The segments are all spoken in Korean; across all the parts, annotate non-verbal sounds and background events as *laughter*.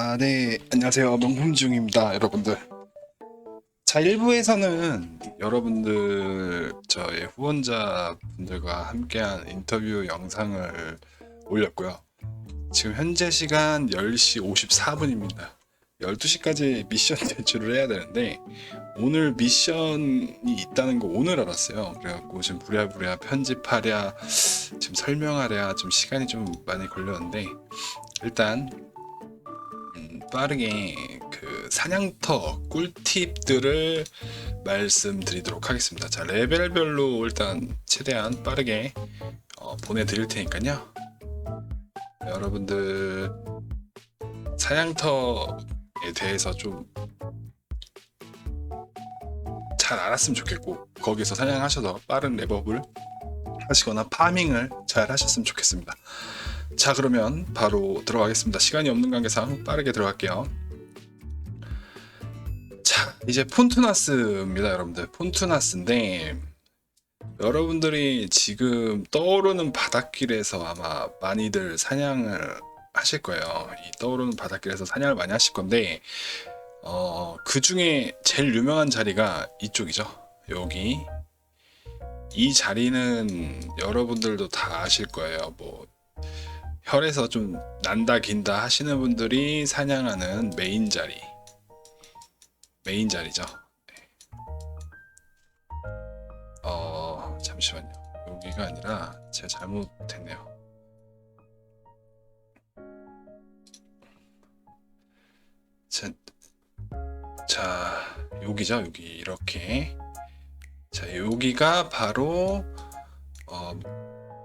아, 네. 안녕하세요. 명품 중입니다, 여러분들. 자, 1부에서는 여러분들, 저의 후원자분들과 함께한 인터뷰 영상을 올렸고요. 지금 현재 시간 10시 54분입니다. 12시까지 미션 *laughs* 제출을 해야 되는데, 오늘 미션이 있다는 거 오늘 알았어요. 그래갖고 지금 부랴부랴 편집하랴, 지금 설명하랴, 좀 시간이 좀 많이 걸렸는데, 일단 음, 빠르게 그 사냥터 꿀팁들을 말씀드리도록 하겠습니다. 자 레벨별로 일단 최대한 빠르게 어, 보내드릴 테니까요. 여러분들 사냥터에 대해서 좀 잘 알았으면 좋겠고 거기서 사냥하셔서 빠른 레벨을 하시거나 파밍을 잘 하셨으면 좋겠습니다. 자 그러면 바로 들어가겠습니다. 시간이 없는 관계상 빠르게 들어갈게요. 자 이제 폰투나스입니다, 여러분들. 폰투나스인데 여러분들이 지금 떠오르는 바닷길에서 아마 많이들 사냥을 하실 거예요. 이 떠오르는 바닷길에서 사냥을 많이 하실 건데 어, 그 중에 제일 유명한 자리가 이쪽이죠. 여기 이 자리는 여러분들도 다 아실 거예요. 뭐 혈에서 좀 난다 긴다 하시는 분들이 사냥하는 메인 자리. 메인 자리죠. 네. 어 잠시만요. 여기가 아니라 제가 잘못했네요. 자, 자 여기죠 여기. 이렇게. 자 여기가 바로 어,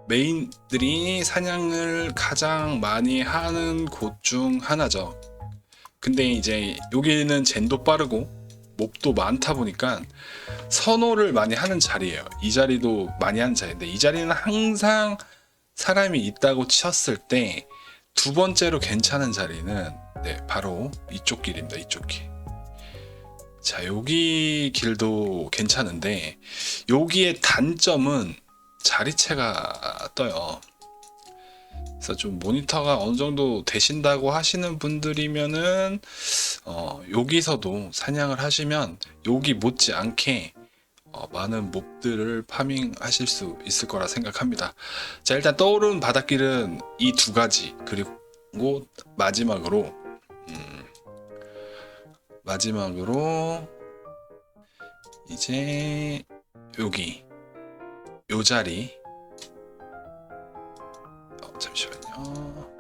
메인들이 사냥을 가장 많이 하는 곳 중 하나죠. 근데 이제 여기는 젠도 빠르고 몹도 많다 보니까 선호를 많이 하는 자리예요. 이 자리도 많이 하는 자리인데 이 자리는 항상 사람이 있다고 쳤을 때 두 번째로 괜찮은 자리는 네, 바로 이쪽 길입니다. 이쪽 길. 자, 여기 길도 괜찮은데 여기의 단점은 자리체가 떠요. 그래서 좀 모니터가 어느 정도 되신다고 하시는 분들이면은 어, 여기서도 사냥을 하시면 여기 못지 않게 어, 많은 몹들을 파밍하실 수 있을 거라 생각합니다. 자 일단 떠오르는 바닷길은 이 두 가지 그리고 마지막으로 음, 마지막으로 이제 여기 요 자리. 어, 잠시만요.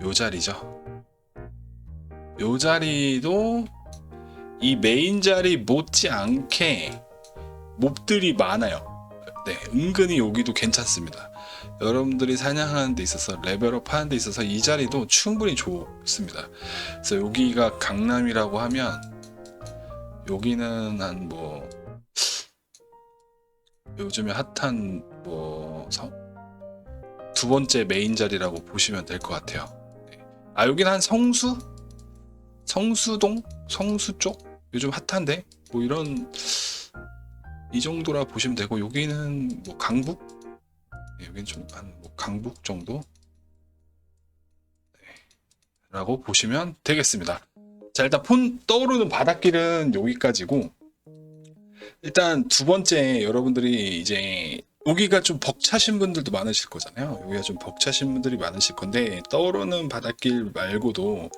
네요 자리죠. 요 자리도 이 메인 자리 못지않게 몹들이 많아요. 네 은근히 여기도 괜찮습니다. 여러분들이 사냥하는 데 있어서 레벨업 하는 데 있어서 이 자리도 충분히 좋습니다. 그래서 여기가 강남이라고 하면 여기는 한 뭐 요즘에 핫한 뭐 두 번째 메인 자리라고 보시면 될 것 같아요. 네. 아 여기는 한 성수, 성수동, 성수 쪽 요즘 핫한데 뭐 이런 이 정도라 보시면 되고 여기는 뭐 강북, 네, 여기는 좀한 뭐 강북 정도 네. 라고 보시면 되겠습니다. 자 일단 폰 떠오르는 바닷길은 여기까지고 일단 두 번째 여러분들이 이제 여기가 좀 벅차신 분들도 많으실 거잖아요. 여기가 좀 벅차신 분들이 많으실 건데 떠오르는 바닷길 말고도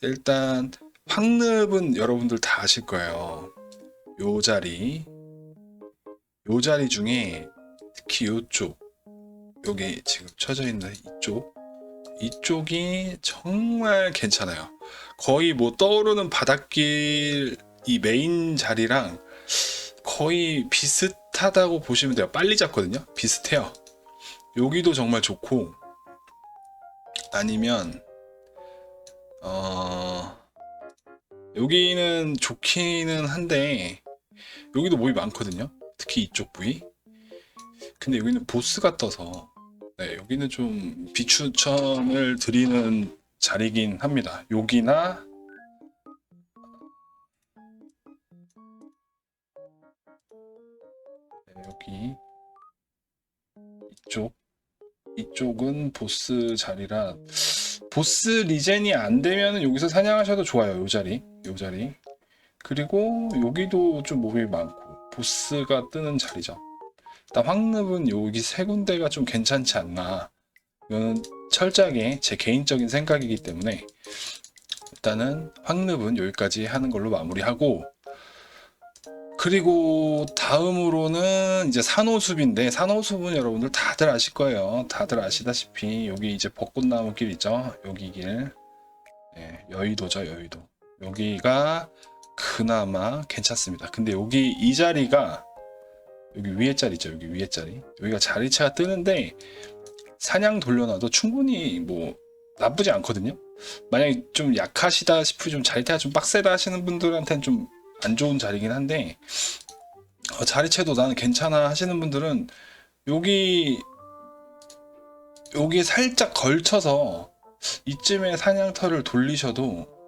일단 황늪은 여러분들 다 아실 거예요. 요 자리 요 자리 중에 특히 요쪽 여기 지금 쳐져 있는 이쪽 이쪽이 정말 괜찮아요. 거의 뭐 떠오르는 바닷길 이 메인 자리랑 거의 비슷하다고 보시면 돼요. 빨리 잡거든요. 비슷해요. 여기도 정말 좋고 아니면 어 여기는 좋기는 한데 여기도 몹이 많거든요. 특히 이쪽 부위. 근데 여기는 보스가 떠서 네, 여기는 좀 비추천을 드리는 자리긴 합니다. 여기나 네, 여기 이쪽 이쪽은 보스 자리라 보스 리젠이 안 되면 여기서 사냥하셔도 좋아요. 요 자리, 요 자리. 그리고 여기도 좀 몹이 많고 보스가 뜨는 자리죠. 일단 황늪은 여기 세 군데가 좀 괜찮지 않나. 이거는 철저하게 제 개인적인 생각이기 때문에 일단은 황늪은 여기까지 하는 걸로 마무리하고 그리고 다음으로는 이제 산호숲인데 산호숲은 여러분들 다들 아실 거예요. 다들 아시다시피 여기 이제 벚꽃나무 길 있죠. 여기 길 네, 여의도죠 여의도 여기가 그나마 괜찮습니다. 근데 여기 이 자리가 여기 위에 자리 있죠. 여기 위에 자리 여기가 자리차가 뜨는데 사냥 돌려놔도 충분히 뭐 나쁘지 않거든요. 만약에 좀 약하시다 싶으 좀 자리태가 좀 빡세다 하시는 분들한테는 좀 안 좋은 자리긴 한데 어, 자리채도 나는 괜찮아 하시는 분들은 여기 여기에 살짝 걸쳐서 이쯤에 사냥터를 돌리셔도 어,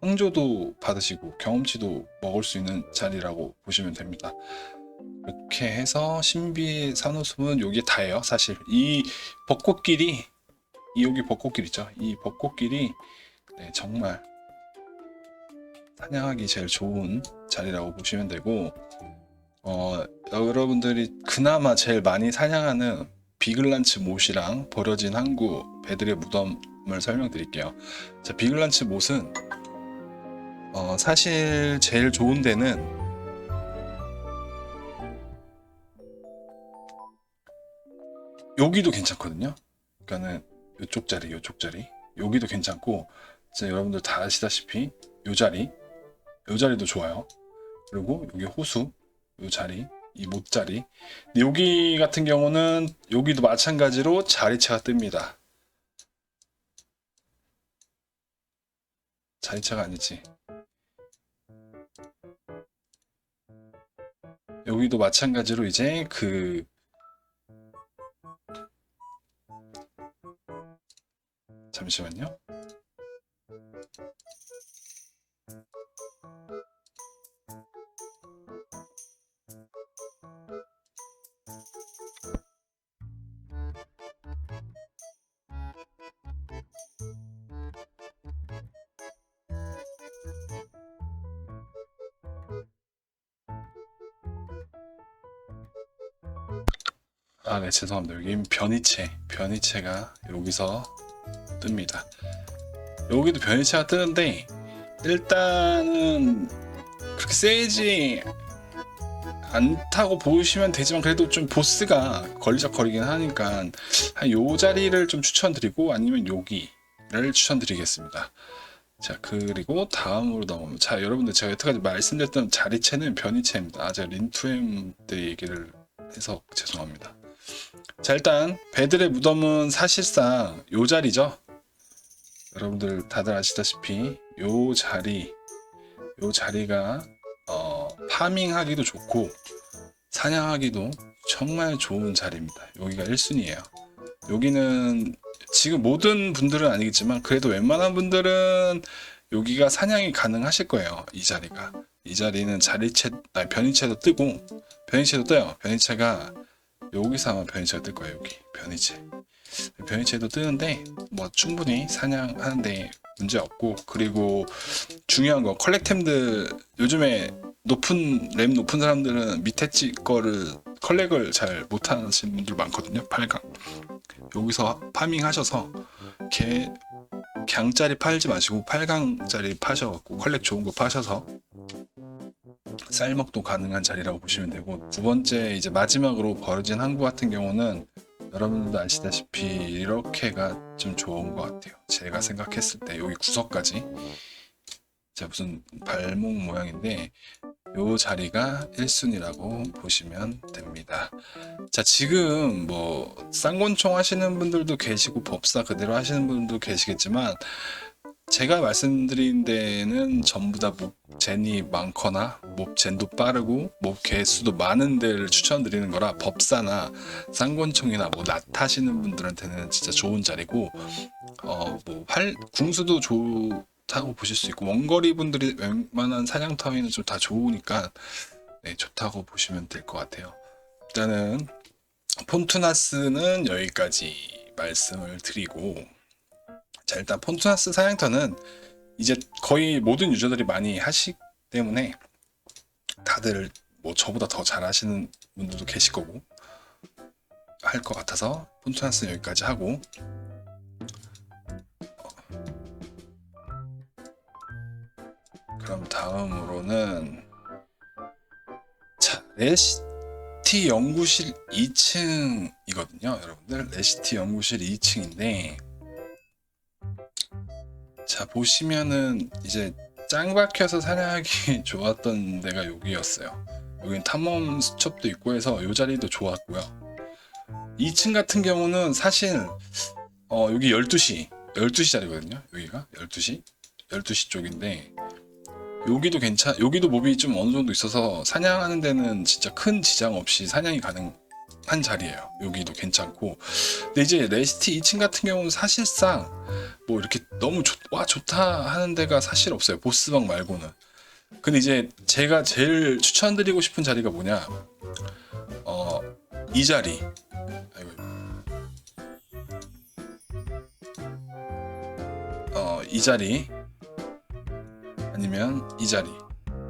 황조도 받으시고 경험치도 먹을 수 있는 자리라고 보시면 됩니다. 이렇게 해서 신비의 산호숲은 여기 다예요. 사실 이 벚꽃길이 이 여기 벚꽃길 있죠. 이 벚꽃길이 네, 정말 사냥하기 제일 좋은 자리라고 보시면 되고 어, 여러분들이 그나마 제일 많이 사냥하는 비글란츠 못이랑 버려진 항구 배들의 무덤을 설명드릴게요. 자, 비글란츠 못은 어, 사실 제일 좋은 데는 여기도 괜찮거든요. 그러니까는 이쪽 자리, 이쪽 자리, 여기도 괜찮고, 진짜 여러분들 다 아시다시피 이 자리, 이 자리도 좋아요. 그리고 여기 호수, 이 자리, 이 못자리. 여기 같은 경우는 여기도 마찬가지로 자리차가 뜹니다. 자리차가 아니지. 여기도 마찬가지로 이제 그 잠시만요. 아, 네, 죄송합니다. 여기 변이체, 변이체가 여기서 뜹니다. 여기도 변이체가 뜨는데 일단은 그렇게 세지 않다고 보시면 되지만 그래도 좀 보스가 걸리적거리긴 하니까 한 요 자리를 좀 추천드리고 아니면 여기를 추천드리겠습니다. 자 그리고 다음으로 넘어오면 자 여러분들 제가 여태까지 말씀드렸던 자리체는 변이체입니다. 아 제가 린투엠 때 얘기를 해서 죄송합니다. 자 일단 배들의 무덤은 사실상 요 자리죠. 여러분들 다들 아시다시피 요 자리 요 자리가 어, 파밍하기도 좋고 사냥하기도 정말 좋은 자리입니다. 여기가 1순위예요. 여기는 지금 모든 분들은 아니겠지만 그래도 웬만한 분들은 여기가 사냥이 가능하실 거예요. 이 자리가 이 자리는 자리채 아니 변이채도 뜨고 변이채도 떠요. 변이채가 여기서 아마 변이체가 뜰 거예요. 여기 변이체. 변이체도 뜨는데 뭐 충분히 사냥하는데 문제 없고 그리고 중요한 거 컬렉템들 요즘에 높은 램 높은 사람들은 밑에 찌 거를 컬렉을 잘 못하시는 분들 많거든요. 8강 여기서 파밍 하셔서 개 강짜리 팔지 마시고 8강짜리 파셔갖고 컬렉 좋은 거 파셔서 쌀먹도 가능한 자리라고 보시면 되고 두 번째 이제 마지막으로 버려진 항구 같은 경우는 여러분들도 아시다시피 이렇게가 좀 좋은 것 같아요. 제가 생각했을 때 여기 구석까지 자 무슨 발목 모양인데 요 자리가 1순위라고 보시면 됩니다. 자 지금 뭐 쌍권총 하시는 분들도 계시고 법사 그대로 하시는 분들도 계시겠지만 제가 말씀드린 데는 전부 다 목젠이 많거나 목젠도 빠르고 목 개수도 많은 데를 추천드리는 거라 법사나 쌍권총이나 뭐 낫하시는 분들한테는 진짜 좋은 자리고 어뭐 활 궁수도 좋다고 보실 수 있고 원거리 분들이 웬만한 사냥 타위는 좀 다 좋으니까 네, 좋다고 보시면 될 것 같아요. 일단은 폰투나스는 여기까지 말씀을 드리고 자 일단 폰투나스 사양터는 이제 거의 모든 유저들이 많이 하시기 때문에 다들 뭐 저보다 더 잘하시는 분들도 계실 거고 할 것 같아서 폰투나스는 여기까지 하고. 그럼 다음으로는 자 레시티 연구실 2층이거든요 여러분들. 레시티 연구실 2층인데 자 보시면은 이제 짱 박혀서 사냥하기 *laughs* 좋았던 데가 여기였어요. 여긴 탐험 수첩도 있고 해서 이 자리도 좋았고요. 2층 같은 경우는 사실 어 여기 12시 12시 자리거든요 여기가. 12시? 12시 쪽인데 여기도 괜찮 여기도 몹이 좀 어느 정도 있어서 사냥하는 데는 진짜 큰 지장 없이 사냥이 가능한 자리예요. 여기도 괜찮고. 근데 이제 레시티 2층 같은 경우는 사실상 뭐 이렇게 너무 좋, 와 좋다 하는 데가 사실 없어요. 보스방 말고는. 근데 이제 제가 제일 추천드리고 싶은 자리가 뭐냐? 어 이 자리. 아이고. 어 이 자리. 아니면 이 자리.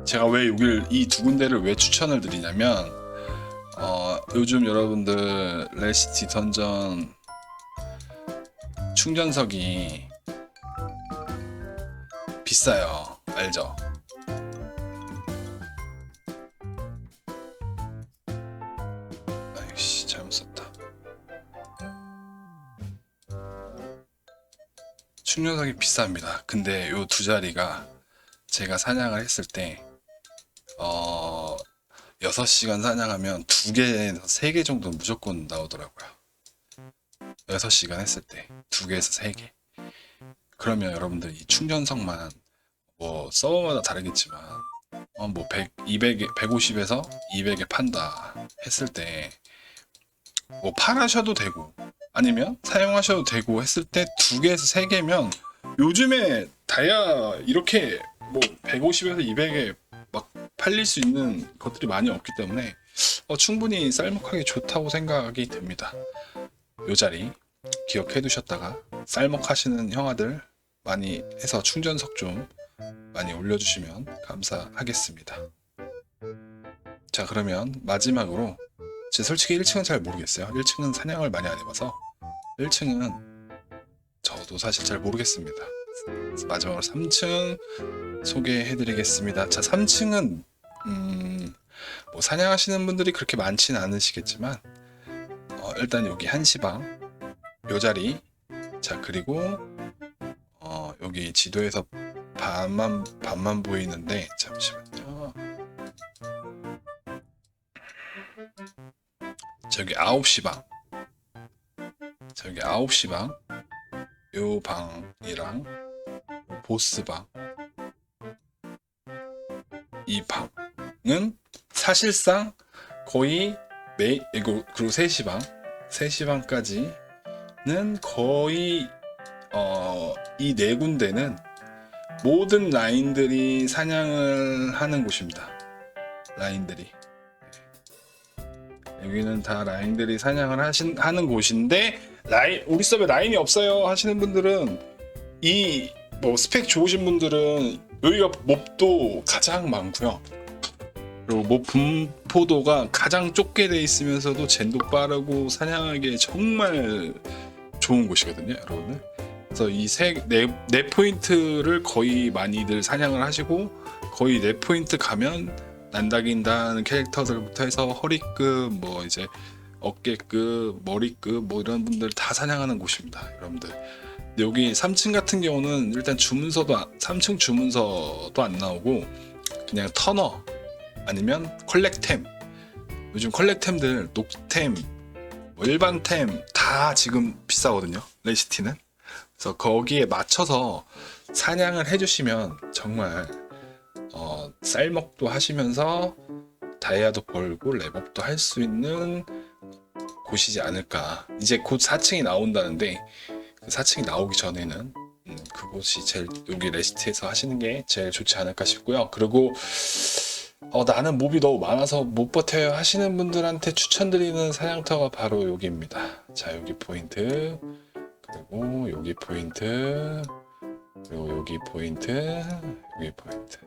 제가 왜 여기를 이 두 군데를 왜 추천을 드리냐면 어 요즘 여러분들 레시티 던전 충전석이 비싸요 알죠? 아이씨 잘못 썼다 충전석이 비쌉니다 근데 요 두 자리가 제가 사냥을 했을 때 어... 6시간 사냥하면 두 개에서 세 개 정도 무조건 나오더라고요 6시간 했을 때 두 개에서 세 개. 그러면 여러분들 이 충전석만 뭐 서버마다 다르겠지만 어 뭐 100, 200에 150에서 200에 판다 했을 때 뭐 팔아셔도 되고 아니면 사용하셔도 되고 했을 때 두 개에서 세 개면 요즘에 다이아 이렇게 뭐 150에서 200에 막 팔릴 수 있는 것들이 많이 없기 때문에 어, 충분히 쌀먹하기 좋다고 생각이 됩니다. 요 자리 기억해 두셨다가 쌀먹 하시는 형아들 많이 해서 충전석 좀 많이 올려주시면 감사하겠습니다. 자 그러면 마지막으로 제 솔직히 1층은 잘 모르겠어요. 1층은 사냥을 많이 안 해봐서 1층은 저도 사실 잘 모르겠습니다. 마지막으로 3층 소개해드리겠습니다. 자 3층은 음, 뭐 사냥하시는 분들이 그렇게 많지는 않으시겠지만 어, 일단 여기 한시방 요 자리 자 그리고 어, 여기 지도에서 반만 반만 보이는데 잠시만요. 저기 9시 방. 저기 9시 방 요 방이랑 보스 방 이 방은 사실상 거의 매 이거 그리고 3시 방. 3시 방까지 는 거의 어, 이 네 군데는 모든 라인들이 사냥을 하는 곳입니다. 라인들이 여기는 다 라인들이 사냥을 하신 하는 곳인데 라인 우리 서버에 라인이 없어요 하시는 분들은 이 뭐 스펙 좋으신 분들은 여기가 몹도 가장 많고요. 그리고 몹 분포도가 가장 좁게 돼 있으면서도 젠도 빠르고 사냥하기에 정말 좋은 곳이거든요, 여러분들. 그래서 이세네 네 포인트를 거의 많이들 사냥을 하시고 거의 네 포인트 가면 난다긴다는 캐릭터들부터 해서 허리급 뭐 이제 어깨급, 머리급 뭐 이런 분들 다 사냥하는 곳입니다, 여러분들. 여기 3층 같은 경우는 일단 주문서도 안- 3층 주문서도 안 나오고 그냥 터너 아니면 컬렉템 요즘 컬렉템들 녹템 뭐 일반템 다 지금 비싸거든요 레시티는 그래서 거기에 맞춰서 사냥을 해주시면 정말 어, 쌀먹도 하시면서 다이아도 벌고 랩업도 할 수 있는 곳이지 않을까. 이제 곧 4층이 나온다는데 그 4층이 나오기 전에는 음, 그곳이 제일 여기 레시티에서 하시는 게 제일 좋지 않을까 싶고요. 그리고 어, 나는 몹이 너무 많아서 못 버텨요 하시는 분들한테 추천드리는 사냥터가 바로 여기입니다. 자, 여기 포인트, 그리고 여기 포인트, 그리고 여기 포인트, 여기 포인트.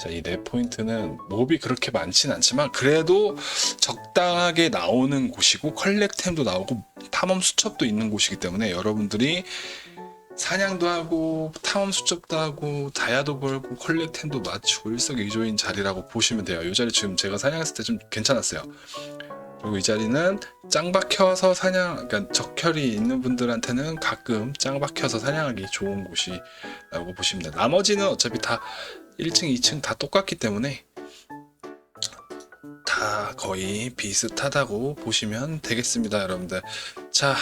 자, 이 네 포인트는 몹이 그렇게 많진 않지만 그래도 적당하게 나오는 곳이고 컬렉템도 나오고 탐험 수첩도 있는 곳이기 때문에 여러분들이 사냥도 하고 탐험 수첩도 하고 다이아도 벌고 컬렉템도 맞추고 일석이조인 자리라고 보시면 돼요. 이 자리 지금 제가 사냥했을 때 좀 괜찮았어요. 그리고 이 자리는 짱 박혀서 사냥, 그러니까 적혈이 있는 분들한테는 가끔 짱 박혀서 사냥하기 좋은 곳이라고 돼요. 나머지는 어차피 다 1층, 2층 다 똑같기 때문에 다 거의 비슷하다고 보시면 되겠습니다, 여러분들. 자,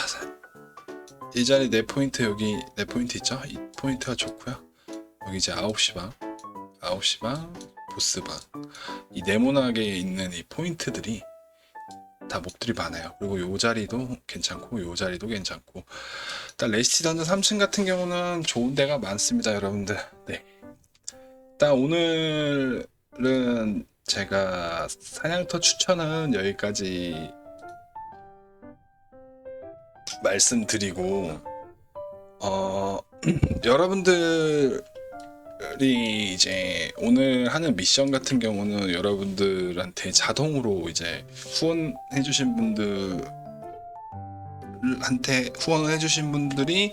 이 자리 네 포인트 여기 네 포인트 있죠? 이 포인트가 좋고요. 여기 이제 9시 방, 9시 방, 보스 방. 이 네모나게 있는 이 포인트들이 다 몹들이 많아요. 그리고 요 자리도 괜찮고 요 자리도 괜찮고. 일단 레시티 던전 3층 같은 경우는 좋은 데가 많습니다, 여러분들. 네. 일단 오늘은 제가 사냥터 추천은 여기까지 말씀드리고 어 *clears throat* 여러분들이 이제 오늘 하는 미션 같은 경우는 여러분들한테 자동으로 이제 후원해 주신 분들한테 후원해 주신 분들이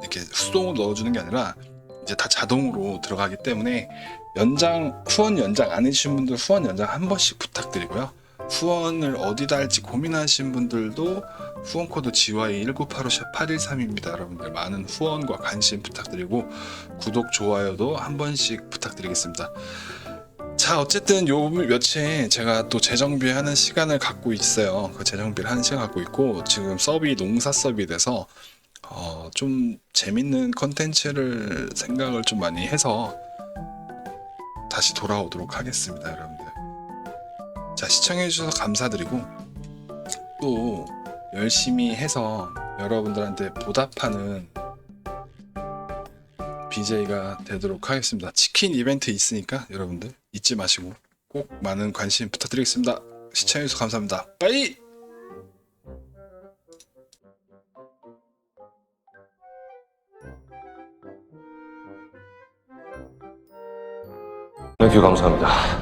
이렇게 수동으로 넣어주는 게 아니라 이제 다 자동으로 들어가기 때문에 연장 후원 연장 안 해주신 분들 후원 연장 한 번씩 부탁드리고요. 후원을 어디다 할지 고민하신 분들도 후원 코드 GY 1985 813입니다. 여러분들 많은 후원과 관심 부탁드리고 구독 좋아요도 한 번씩 부탁드리겠습니다. 자 어쨌든 요 며칠 제가 또 재정비하는 시간을 갖고 있어요. 그 재정비를 하는 시간 갖고 있고 지금 서비 농사 서비 돼서 어, 좀 재밌는 컨텐츠를 생각을 좀 많이 해서 다시 돌아오도록 하겠습니다, 여러분들. 자 시청해주셔서 감사드리고 또 열심히 해서 여러분들한테 보답하는 BJ가 되도록 하겠습니다. 치킨 이벤트 있으니까 여러분들 잊지 마시고 꼭 많은 관심 부탁드리겠습니다. 시청해주셔서 감사합니다. 빠이! 땡큐 감사합니다.